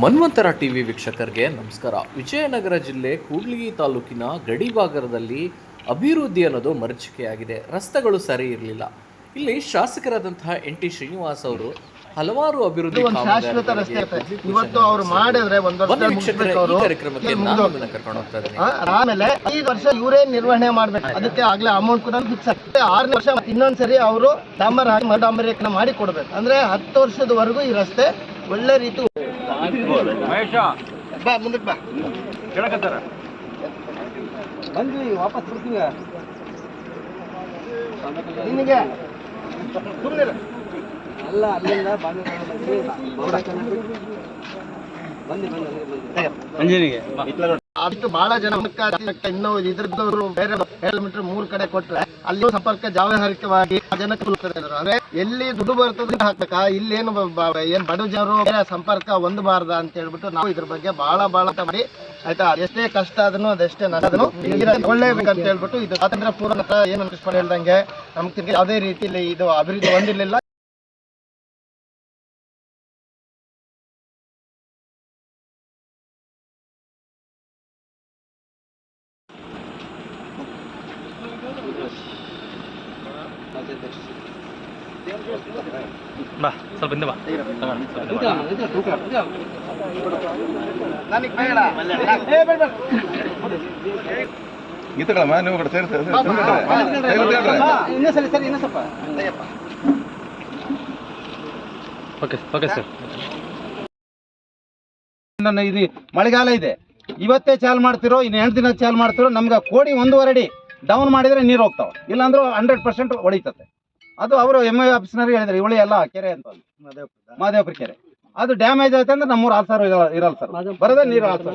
ಮನ್ವಂತರ TV ವೀಕ್ಷಕರಿಗೆ ನಮಸ್ಕಾರ. ವಿಜಯನಗರ ಜಿಲ್ಲೆ ಕೂಡ್ಲಿಗಿ ತಾಲೂಕಿನ ಗಡಿಭಾಗದಲ್ಲಿ ಅಭಿವೃದ್ಧಿ ಅನ್ನೋದು ಮರೀಚಿಕೆಯಾಗಿದೆ. ರಸ್ತೆಗಳು ಸರಿ ಇರಲಿಲ್ಲ. ಇಲ್ಲಿ ಶಾಸಕರಾದಂತಹ ಎನ್ ಟಿ ಶ್ರೀನಿವಾಸ್ ಅವರು ಹಲವಾರು ಅಭಿವೃದ್ಧಿ ಈ ಕರ್ಕೊಂಡು ಹೋಗ್ತಾ ಆಮೇಲೆ ಐದು ವರ್ಷ ಇವರೇ ನಿರ್ವಹಣೆ ಮಾಡ್ಬೇಕು. ಅದಕ್ಕೆ ಆಗ್ಲೇ ಅಮೌಂಟ್ ಕೂಡ ಫಿಕ್ಸ್ ಆಗ್ತದೆ ಆರು ವರ್ಷ ಇನ್ನೊಂದ್ ಇನ್ನೊಂದ್ಸರಿ ಅವರು ಡಾಂಬರ್ ಹಾಕಿ ಮರು ಡಾಂಬರೀಕರಣ ಮಾಡಿ ಕೊಡ್ಬೇಕು. ಅಂದ್ರೆ ಹತ್ತು ವರ್ಷದವರೆಗೂ ಈ ರಸ್ತೆ ಒಳ್ಳೆ ರೀತಿ ಬಾ ಮುಂದಕ್ಕೆ ಬಾ. ಬಂದ್ವಿ ವಾಪಸ್ ಬರ್ತೀವಿ. ನಿನಗೆ? ಸುಮ್ಮನೆ ಅಲ್ಲ ಅಲ್ಲಿಂದ ಅಷ್ಟು ಬಹಳ ಜನ ಇನ್ನೂ ಇದ್ರದ್ದು ಬೇರೆ ಕಿಲೋಮೀಟರ್ ಮೂರ್ ಕಡೆ ಕೊಟ್ರೆ ಅಲ್ಲಿ ಸಂಪರ್ಕ ಆ ಜನಕ್ಕೆ. ಅಂದ್ರೆ ಎಲ್ಲಿ ದುಡ್ಡು ಬರ್ತದೆ ಹಾಕ್ಬೇಕಾ? ಇಲ್ಲಿ ಏನು ಏನ್ ಬಡ ಜನರು ಸಂಪರ್ಕ ಹೊಂದಬಾರ್ದ ಅಂತ ಹೇಳ್ಬಿಟ್ಟು ನಾವು ಇದ್ರ ಬಗ್ಗೆ ಬಹಳ ಬಹಳ ಮಾಡಿ ಆಯ್ತಾ? ಎಷ್ಟೇ ಕಷ್ಟ ಆದ್ರು ಅದೆಷ್ಟೇ ನನ್ನದನ್ನು ಒಳ್ಳೇಬೇಕಂತ ಹೇಳ್ಬಿಟ್ಟು ಇದು ಸ್ವಾತಂತ್ರ್ಯ ಪೂರ್ವ ಏನು ಹೇಳ್ದಂಗೆ ನಮ್ಗೆ ಯಾವುದೇ ರೀತಿಯಲ್ಲಿ ಇದು ಅಭಿವೃದ್ಧಿ ಹೊಂದಿರ್ಲಿಲ್ಲ. ನನಗೆ ಸ್ವಲ್ಪ ಹಿಂದೆ ಬಾ. ಗೀತಗಳಮ್ಮ ನೀವು ಕೂಡ ಬಾ, ಬಾ, ಬಾ, ಬಾ. ಸರಿ ಸರಿ ಇನ್ನೊಂದ್ ಸ್ವಲ್ಪ ಅಯ್ಯಪ್ಪ. ನನ್ನ ಇದು ಮಳೆಗಾಲ ಇದೆ. ಇವತ್ತೇ ಚಾಲ್ ಮಾಡ್ತಿರೋ ಇನ್ನು ಎಂಟು ದಿನ ಚಾಲ್ ಮಾಡ್ತಿರೋ ನಮ್ಗೆ ಕೋಡಿ ಒಂದೂವರೆ ಅಡಿ. ಡೌನ್ ಮಾಡಿದ್ರೆ ನೀರು ಹೋಗ್ತಾವೆ. ಇಲ್ಲಾಂದ್ರೆ ಹಂಡ್ರೆಡ್ ಪರ್ಸೆಂಟ್ ಹೊಳಿತತೆ ಅದು ಅವರು ಎಂ ಐ ಆಫೀಸ್ನವ್ರಿಗೆ ಹೇಳಿದ್ರೆ ಇವಳಿ ಎಲ್ಲ ಕೆರೆ ಅಂತ. ಮಹದೇವಪುರ ಮಾದೇವಪುರ ಕೆರೆ. ಅದು ಡ್ಯಾಮೇಜ್ ಆಯ್ತು ಅಂದ್ರೆ ನಮ್ಮೂರು ಆಲ್ಸಾರು ಇರಲ್ಲ ಸರ್. ಬರದೇ ನೀರು ಆಲ್ಸಾರ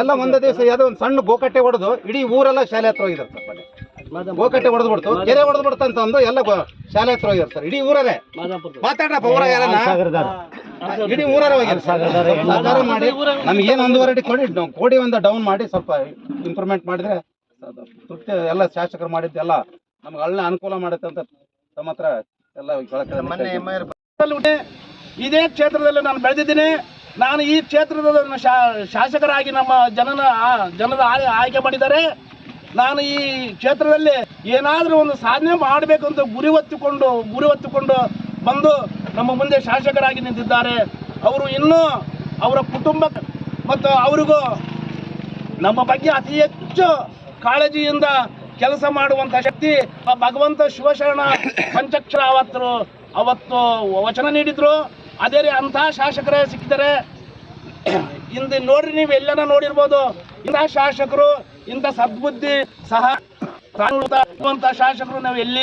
ಎಲ್ಲ ಒಂದೇ ದಿವಸ ಯಾವುದೋ ಒಂದು ಸಣ್ಣ ಗೋಕಟ್ಟೆ ಹೊಡೆದು ಇಡೀ ಊರೆಲ್ಲ ಶಾಲೆ ಹತ್ರ ಹೋಗಿದ್ದಾರೆ ಸರ್ ಗೋಕಟ್ಟೆ ಹೊಡೆದು ಬಿಡ್ತು ಕೆರೆ ಹೊಡೆದು ಬಿಡ್ತು ಅಂತ ಅಂದು ಎಲ್ಲ ಶಾಲೆ ಹತ್ರ ಹೋಗಿದ್ದಾರೆ ಸರ್. ಇಡೀ ಊರಲ್ಲೇ. ಮಾತಾಡ್ರಪ್ಪ ಊರಾಗ ಯಾರನ್ನ? ಇಡೀ ಊರರ ಸರ್ಕಾರ ಮಾಡಿ ನಮ್ಗೆ ಏನು ಒಂದೂವರೆ ಅಡಿ ಕೊಡಿ ನಾವು ಕೋಡಿ ಒಂದು ಡೌನ್ ಮಾಡಿ ಸ್ವಲ್ಪ ಇಂಪ್ರೂವ್ಮೆಂಟ್ ಮಾಡಿದ್ರೆ ತೃಪ್ತಿ ಎಲ್ಲ ಶಾಸಕರು ಮಾಡಿದ್ದೆಲ್ಲ ನಮ್ಗೆ ಒಳ್ಳೆ ಅನುಕೂಲ ಮಾಡುತ್ತೆ ಅಂತ ತಮ್ಮ ಹತ್ರ ಎಲ್ಲ. ಇದೇ ಕ್ಷೇತ್ರದಲ್ಲಿ ನಾನು ಬೆಳೆದಿದ್ದೀನಿ. ನಾನು ಈ ಕ್ಷೇತ್ರದ ಶಾಸಕರಾಗಿ ನಮ್ಮ ಜನನ ಜನದ ಆಯ್ಕೆ ಮಾಡಿದ್ದಾರೆ. ನಾನು ಈ ಕ್ಷೇತ್ರದಲ್ಲಿ ಏನಾದರೂ ಒಂದು ಸಾಧನೆ ಮಾಡಬೇಕು ಅಂತ ಗುರಿ ಹೊತ್ತುಕೊಂಡು ಗುರಿ ಹೊತ್ತುಕೊಂಡು ಬಂದು ನಮ್ಮ ಮುಂದೆ ಶಾಸಕರಾಗಿ ನಿಂತಿದ್ದಾರೆ. ಅವರು ಇನ್ನೂ ಅವರ ಕುಟುಂಬ ಮತ್ತು ಅವರಿಗೂ ನಮ್ಮ ಬಗ್ಗೆ ಅತಿ ಹೆಚ್ಚು ಕಾಳಜಿಯಿಂದ ಕೆಲಸ ಮಾಡುವಂತ ಶಕ್ತಿ ಆ ಭಗವಂತ ಶಿವಶರಣ ಪಂಚಕ್ಷರ ಅವತ್ತು ಅವತ್ತು ವಚನ ನೀಡಿದ್ರು. ಅದೇ ರೀ ಅಂಥ ಶಾಸಕರೇ ಸಿಕ್ಕಿದರೆ ಇಂದು ನೋಡ್ರಿ ನೀವು ಎಲ್ಲನ ನೋಡಿರ್ಬೋದು. ಇಂಥ ಶಾಸಕರು, ಇಂಥ ಸದ್ಬುದ್ಧಿ, ಸಹ ಇರುವಂತ ಶಾಸಕರು ನಾವು ಎಲ್ಲಿ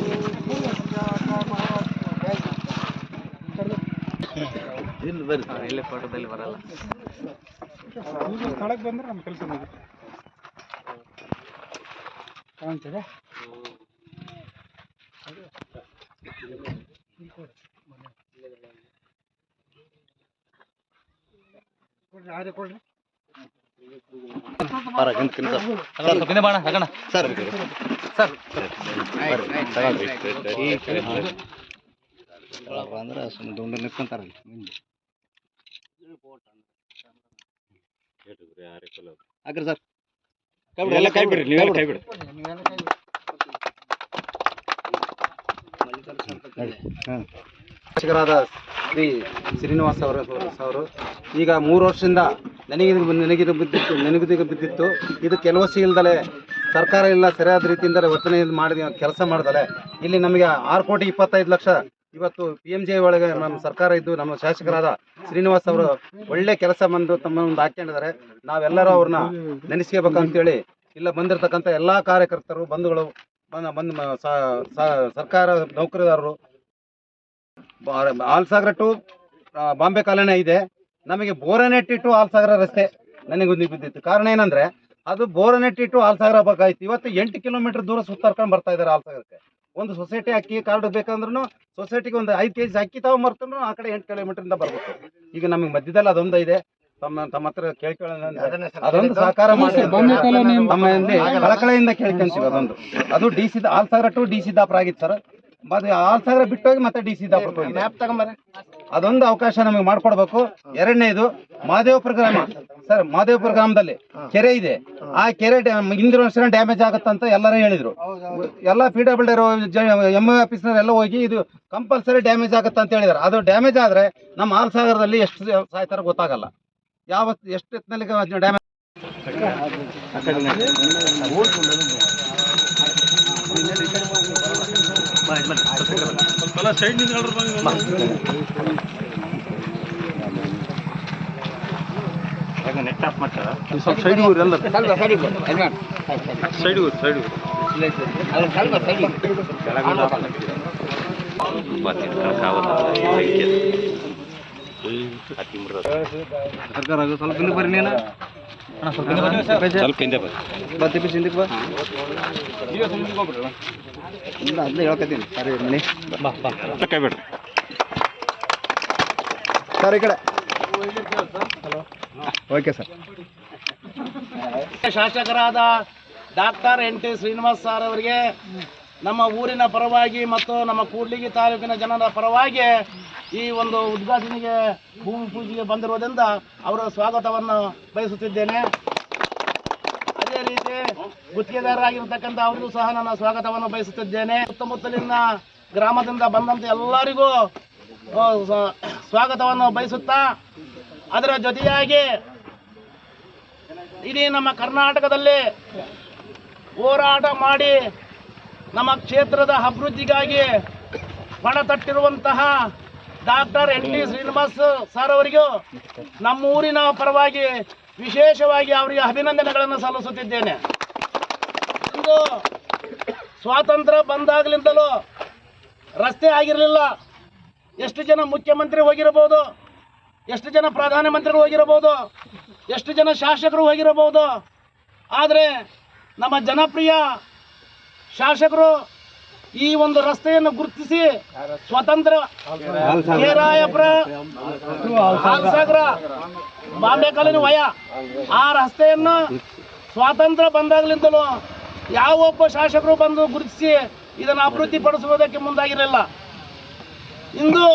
ಇಲ್ಲೇ ಫೋಟೋದಲ್ಲಿ ಬರಲ್ಲ. ಸ್ಥಳಕ್ಕೆ ಬಂದ್ರೆ ನಮ್ಮ ಕೆಲಸ ಕೊಡ್ರಿ ಆರೆ ಕೊಡ್ರಿ. ಅಂದ್ರೆ ಸುಮ್ಮನೆ ನಿಂತ್ಕೊಂತಾರಲ್ಲ ಹಾಕ್ರಿ ಸರ್. ಎಲ್ಲ ಕೈ ಬಿಡ್ರಿ ನೀವೆಲ್ಲ ಕೈ ಬಿಡ್ರಿ ಶಾಸಕರಾದ ಶ್ರೀ ಶ್ರೀನಿವಾಸ್ ಅವರ ಅವರು ಈಗ ಮೂರು ವರ್ಷದಿಂದ ನನಗೆ ನನಗಿದು ಬಿದ್ದಿತ್ತು, ನನಗಿದೀಗ ಬಿದ್ದಿತ್ತು. ಇದು ಕೆಲವಸಿ ಇಲ್ದಲೆ ಸರ್ಕಾರ ಇಲ್ಲ, ಸರಿಯಾದ ರೀತಿಯಿಂದ ವರ್ತನೆ ಮಾಡಿದ ಕೆಲಸ ಮಾಡ್ದಲೆ. ಇಲ್ಲಿ ನಮಗೆ ಆರು ಕೋಟಿ ಇಪ್ಪತ್ತೈದು ಲಕ್ಷ ಇವತ್ತು ಪಿ ಎಂ ಜೆ ಒಳಗೆ ನಮ್ಮ ಸರ್ಕಾರ ಇದ್ದು, ನಮ್ಮ ಶಾಸಕರಾದ ಶ್ರೀನಿವಾಸ್ ಅವರು ಒಳ್ಳೆ ಕೆಲಸ ಬಂದು ತಮ್ಮ ಒಂದು ಹಾಕೊಂಡಿದ್ದಾರೆ ನಾವೆಲ್ಲರೂ ಅವ್ರನ್ನ ನೆನೆಸ್ಕೋಬೇಕಂತೇಳಿ ಇಲ್ಲ ಬಂದಿರತಕ್ಕಂಥ ಎಲ್ಲ ಕಾರ್ಯಕರ್ತರು, ಬಂಧುಗಳು, ಬಂದ- ಸರ್ಕಾರ ನೌಕರಿದಾರರು. ಆಲ್ಸಾಗರ ಟು ಬಾಂಬೆ ಕಾಲೋನಿ ಇದೆ. ನಮಗೆ ಬೋರನೆಟ್ಟಿ ಟು ಆಲ್ಸಾಗರ ರಸ್ತೆ ನನಗೆ ಒಂದು ಬಿದ್ದಿತ್ತು. ಕಾರಣ ಏನಂದ್ರೆ ಅದು ಬೋರನೆಟ್ಟಿ ಟು ಆಲ್ಸಾಗರ ಬೇಕಾಯ್ತು. ಇವತ್ತು ಎಂಟು ಕಿಲೋಮೀಟರ್ ದೂರ ಸುತ್ತಾರ್ಕೊಂಡು ಬರ್ತಾ ಇದ್ದಾರೆ ಆಲ್ಸಾಗರಕ್ಕೆ ಒಂದು ಸೊಸೈಟಿ ಅಕ್ಕಿ ಕಾರ್ಡ್ ಬೇಕಂದ್ರೂ ಸೊಸೈಟಿಗೆ ಒಂದು ಐದು ಕೆಜಿ ಅಕ್ಕಿ ತಗೊಂಬರ್ತೂ ಆ ಕಡೆ ಎಂಟು ಕಿಲೋಮೀಟರ್ ಬರ್ಬೇಕು. ಈಗ ನಮಗೆ ಮಧ್ಯದಲ್ಲಿ ಅದೊಂದು ಇದೆ. ತಮ್ಮ ತಮ್ಮ ಹತ್ರ ಕೇಳ್ಕೊಳ್ಳೋಣ ಅದೊಂದು ಸಹಕಾರ ಮಾಡಿ. ನಮ್ಮಲ್ಲಿ ಕಳಕಳೆಯಿಂದ ಕೇಳ್ಕೊಂತೀವಿ ಅದೊಂದು. ಅದು D C Alsagara to D Siddapura ಆಗಿತ್ತು ಸರ್. ಮತ್ತೆ ಆಲ್ಸಾಗರ ಬಿಟ್ಟೋಗಿ ಮತ್ತೆ ಡಿ ಸಿ ದಾಪರ್ ಅದೊಂದು ಅವಕಾಶ ನಮಗೆ ಮಾಡ್ಕೊಡ್ಬೇಕು. ಎರಡನೇದು ಮಹದೇವಪುರ ಗ್ರಾಮ ಸರ್ ಮಹದೇವಪುರ ಗ್ರಾಮದಲ್ಲಿ ಕೆರೆ ಇದೆ. ಆ ಕೆರೆ ಡ್ಯಾಮ್ ಹಿಂದಿನ ವರ್ಷ ಡ್ಯಾಮೇಜ್ ಆಗುತ್ತಂತ ಎಲ್ಲರೂ ಹೇಳಿದ್ರು. ಎಲ್ಲ ಪಿ ಡಬ್ಲ್ಯೂ ಎಂ ಎಂ ಆಫೀಸ್ನವ್ರು ಎಲ್ಲ ಹೋಗಿ ಇದು ಕಂಪಲ್ಸರಿ ಡ್ಯಾಮೇಜ್ ಆಗುತ್ತೆ ಅಂತ ಹೇಳಿದಾರೆ. ಅದು ಡ್ಯಾಮೇಜ್ ಆದ್ರೆ ನಮ್ಮ ಹಾಲ್ಸಾಗರದಲ್ಲಿ ಎಷ್ಟು ಸಾಯ್ತಾರ ಗೊತ್ತಾಗಲ್ಲ. ಯಾವ ಎಷ್ಟು ಎತ್ತಿನಲ್ಲಿ ಡ್ಯಾಮೇಜ್ ಸರ್ಕಾರ ಸೈಡ್ ಸ್ವಲ್ಪ ಸೈಡ್ ಊರು ಎಲ್ಲ ಸೈಡ್ ಸೈಡ್ ಸೈಡ್ ಸರ್ಕಾರ ಸರ್ ಈ ಕಡೆ. Okay sir. ಶಾಸಕರಾದ doctor N T Srinivas sir ಅವರಿಗೆ ನಮ್ಮ ಊರಿನ ಪರವಾಗಿ ಮತ್ತು ನಮ್ಮ ಕೂಡ್ಲಿಗಿ ತಾಲೂಕಿನ ಜನರ ಪರವಾಗಿ ಈ ಒಂದು ಉದ್ಘಾಟನೆಗೆ ಭೂಮಿ ಪೂಜೆಗೆ ಬಂದಿರುವುದರಿಂದ ಅವರ ಸ್ವಾಗತವನ್ನು ಬಯಸುತ್ತಿದ್ದೇನೆ. ಅದೇ ರೀತಿ ಗುತ್ತಿಗೆದಾರರಾಗಿರ್ತಕ್ಕಂಥ ಅವರಿಗೂ ಸಹ ನನ್ನ ಸ್ವಾಗತವನ್ನು ಬಯಸುತ್ತಿದ್ದೇನೆ. ಸುತ್ತಮುತ್ತಲಿನ ಗ್ರಾಮದಿಂದ ಬಂದಂಥ ಎಲ್ಲರಿಗೂ ಸ್ವಾಗತವನ್ನು ಬಯಸುತ್ತಾ, ಅದರ ಜೊತೆಯಾಗಿ ಇಡೀ ನಮ್ಮ ಕರ್ನಾಟಕದಲ್ಲಿ ಹೋರಾಟ ಮಾಡಿ ನಮ್ಮ ಕ್ಷೇತ್ರದ ಅಭಿವೃದ್ಧಿಗಾಗಿ ಪಣ ತಟ್ಟಿರುವಂತಹ doctor N T Srinivas sir ಅವರಿಗೂ ನಮ್ಮ ಊರಿನ ಪರವಾಗಿ ವಿಶೇಷವಾಗಿ ಅವರಿಗೆ ಅಭಿನಂದನೆಗಳನ್ನು ಸಲ್ಲಿಸುತ್ತಿದ್ದೇನೆ. ಇಂದು ಸ್ವಾತಂತ್ರ್ಯ ಬಂದಾಗಲಿಂದಲೂ ರಸ್ತೆ ಆಗಿರಲಿಲ್ಲ. ಎಷ್ಟು ಜನ ಮುಖ್ಯಮಂತ್ರಿ ಹೋಗಿರಬಹುದು? ಎಷ್ಟು ಜನ ಪ್ರಧಾನಮಂತ್ರಿಗಳು ಹೋಗಿರಬಹುದು? ಎಷ್ಟು ಜನ ಶಾಸಕರು ಹೋಗಿರಬಹುದು? ಆದರೆ ನಮ್ಮ ಜನಪ್ರಿಯ ಶಾಸಕರು ಈ ಒಂದು ರಸ್ತೆಯನ್ನು ಗುರುತಿಸಿ ಸ್ವತಂತ್ರ ಕೇರಾಯಪುರ ಹಾಲ್ಸಾಗರ ಬಾಂಬೆ ಕಾಲೋನಿ ವಯ. ಆ ರಸ್ತೆಯನ್ನು ಸ್ವಾತಂತ್ರ್ಯ ಬಂದಾಗಲಿಂದಲೂ ಯಾವೊಬ್ಬ ಶಾಸಕರು ಬಂದು ಗುರುತಿಸಿ ಇದನ್ನು ಅಭಿವೃದ್ಧಿ ಪಡಿಸುವುದಕ್ಕೆ ಮುಂದಾಗಿರಲಿಲ್ಲ. ಇಂದು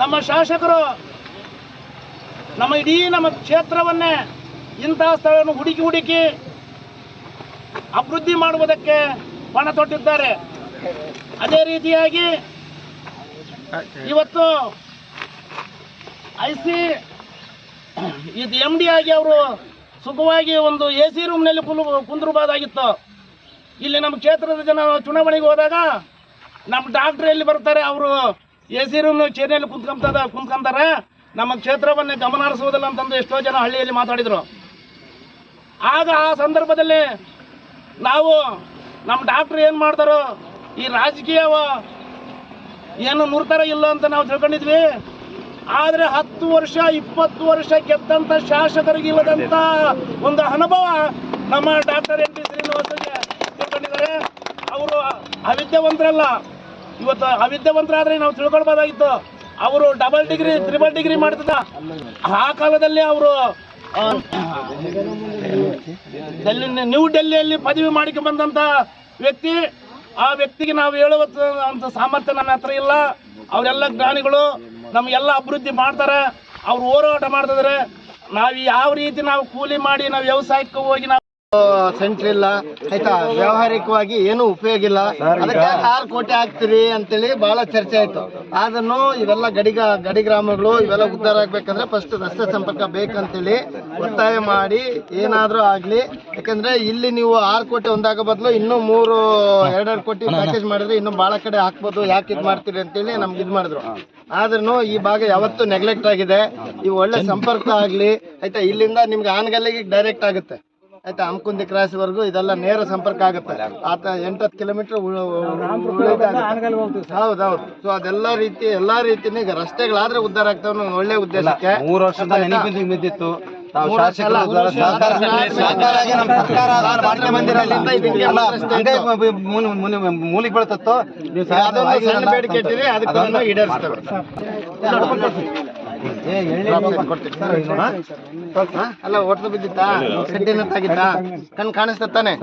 ನಮ್ಮ ಶಾಸಕರು ನಮ್ಮ ಇಡೀ ನಮ್ಮ ಕ್ಷೇತ್ರವನ್ನೇ ಇಂತಹ ಸ್ಥಳವನ್ನು ಹುಡುಕಿ ಹುಡುಕಿ ಅಭಿವೃದ್ಧಿ ಮಾಡುವುದಕ್ಕೆ ಪಣ ತೊಟ್ಟಿದ್ದಾರೆ. ಅದೇ ರೀತಿಯಾಗಿ ಇವತ್ತು ಐ ಸಿ ಇದು ಎಂ ಡಿ ಆಗಿ ಅವರು ಸುಖವಾಗಿ ಒಂದು ಎ ಸಿ ರೂಮ್ನಲ್ಲಿ ಕುಲು ಕುಂದ್ರಬಾದಾಗಿತ್ತು ಇಲ್ಲಿ ನಮ್ಮ ಕ್ಷೇತ್ರದ ಜನ ಚುನಾವಣೆಗೆ ಹೋದಾಗ ನಮ್ಮ ಡಾಕ್ಟ್ರ್ ಎಲ್ಲಿ ಬರ್ತಾರೆ ಅವರು ಎ ಸಿ ರೂಮ್ ಚೇರ್ನಲ್ಲಿ ಕುಂತ್ಕೊಂತದ ಕುಂತ್ಕೊಂತಾರೆ. ನಮ್ಮ ಕ್ಷೇತ್ರವನ್ನೇ ಗಮನ ಹರಿಸುವುದಿಲ್ಲ ಅಂತಂದು ಎಷ್ಟೋ ಜನ ಹಳ್ಳಿಯಲ್ಲಿ ಮಾತಾಡಿದರು. ಆಗ ಆ ಸಂದರ್ಭದಲ್ಲಿ ನಾವು ನಮ್ಮ ಡಾಕ್ಟ್ರ್ ಏನು ಮಾಡ್ತಾರೋ ಈ ರಾಜಕೀಯ ಏನು ನುರ್ತಾರ ಇಲ್ಲ ಅಂತ ನಾವು ತಿಳ್ಕೊಂಡಿದ್ವಿ. ಆದರೆ ಹತ್ತು ವರ್ಷ, ಇಪ್ಪತ್ತು ವರ್ಷ ಗೆದ್ದಂಥ ಶಾಸಕರಿಗೆ ಇಲ್ಲದಂಥ ಒಂದು ಅನುಭವ ನಮ್ಮ ಡಾಕ್ಟರ್ ಎನ್ ಪಿ ಶ್ರೀನಿವಾಸರಿಗೆ ತಿಳ್ಕೊಂಡಿದ್ದಾರೆ. ಅವರು ಅವಿದ್ಯಾವಂತರಲ್ಲ. ಇವತ್ತು ಅವಿದ್ಯಾವಂತರಾದ್ರೆ ನಾವು ತಿಳ್ಕೊಳ್ಬೋದಾಗಿತ್ತು. ಅವರು ಡಬಲ್ ಡಿಗ್ರಿ ತ್ರಿಬಲ್ ಡಿಗ್ರಿ ಮಾಡ್ತಿದ್ದ. ಆ ಕಾಲದಲ್ಲಿ ಅವರು ಡೆಲ್ಲಿ ನ್ಯೂ ಡೆಲ್ಲಿಯಲ್ಲಿ ಪದವಿ ಮಾಡಿಕೊಂಡು ಬಂದಂಥ ವ್ಯಕ್ತಿ. ಆ ವ್ಯಕ್ತಿಗೆ ನಾವು ಹೇಳುವ ಅಂತ ಸಾಮರ್ಥ್ಯ ನನ್ನ ಹತ್ರ ಇಲ್ಲ. ಅವರೆಲ್ಲ ಜ್ಞಾನಿಗಳು ನಮಗೆಲ್ಲ ಅಭಿವೃದ್ಧಿ ಮಾಡ್ತಾರೆ. ಅವ್ರು ಹೋರಾಟ ಮಾಡ್ತಿದ್ದಾರೆ ನಾವು ಯಾವ ರೀತಿ ನಾವು ಕೂಲಿ ಮಾಡಿ ನಾವು ವ್ಯವಸಾಯಕ್ಕೆ ಹೋಗಿ ಸೆಂಟ್ರ್ ಇಲ್ಲ. ಆಯ್ತಾ? ವ್ಯಾವಹಾರಿಕವಾಗಿ ಏನು ಉಪಯೋಗ ಇಲ್ಲ. ಅದಕ್ಕೆ ಆರು ಕೋಟಿ ಹಾಕ್ತೀರಿ ಅಂತೇಳಿ ಬಹಳ ಚರ್ಚೆ ಆಯ್ತು. ಅದನ್ನು ಇವೆಲ್ಲ ಗಡಿಗ ಗಡಿ ಗ್ರಾಮಗಳು ಇವೆಲ್ಲ ಉದ್ಧಾರ ಆಗ್ಬೇಕಂದ್ರೆ ಫಸ್ಟ್ ರಸ್ತೆ ಸಂಪರ್ಕ ಬೇಕಂತೇಳಿ ಒತ್ತಾಯ ಮಾಡಿ ಏನಾದ್ರೂ ಆಗ್ಲಿ. ಯಾಕಂದ್ರೆ ಇಲ್ಲಿ ನೀವು ಆರು ಕೋಟಿ ಒಂದಾಗ ಬದಲು ಇನ್ನು ಮೂರು ಎರಡೆರಡು ಕೋಟಿ ಪ್ಯಾಕೇಜ್ ಮಾಡಿದ್ರೆ ಇನ್ನು ಬಹಳ ಕಡೆ ಹಾಕ್ಬೋದು. ಯಾಕೆ ಇದು ಮಾಡ್ತೀರಿ ಅಂತೇಳಿ ನಮ್ಗೆ ಇದು ಮಾಡಿದ್ರು. ಆದ್ರೂ ಈ ಭಾಗ ಯಾವತ್ತೂ ನೆಗ್ಲೆಕ್ಟ್ ಆಗಿದೆ. ಈ ಒಳ್ಳೆ ಸಂಪರ್ಕ ಆಗ್ಲಿ. ಆಯ್ತಾ? ಇಲ್ಲಿಂದ ನಿಮ್ಗೆ ಆನ್ಗಲ್ಲಿಗೆ ಡೈರೆಕ್ಟ್ ಆಗುತ್ತೆ. ಆಯ್ತಾ? ಹಮ್ಕುಂದಿ ಕ್ರಾಸ್ ವರೆಗೂ ಇದೆಲ್ಲ ನೇರ ಸಂಪರ್ಕ ಆಗುತ್ತೆ. ಆತ ಎಂಟತ್ತು ಕಿಲೋಮೀಟರ್ ಹೌದೌದು ಸೊ ಅದೆಲ್ಲ ರೀತಿ ಎಲ್ಲಾ ರೀತಿನ ಈಗ ರಸ್ತೆಗಳಾದ್ರೆ ಉದ್ದಾರ ಆಗ್ತಾವ ಒಳ್ಳೆ ಉದ್ದೇಶಕ್ಕೆ. ಮೂರು ವರ್ಷದ ನೆನಪಿಂದ ಬಿದ್ದಿತ್ತು ಮೂಲಿಗೆ ಬೀಳ್ತತ್ತು? ನೀವು ಬೇಡಿಕೆ ಇಟ್ಟಿರಿ ಅದಕ್ಕೆ ಈಡೇರಿಸ್ತಾರೆ. ಈಡೇರಿಸ್ತೇವೆ ಅಲ್ಲ ಒಟ್ಟು ಬಿದ್ದಿತ್ತಾ? ಕಡ್ಡಿನ ತಾಗಿತ್ತಾ ಕಣ್ ಕಾಣಿಸ್ತಾನೆ?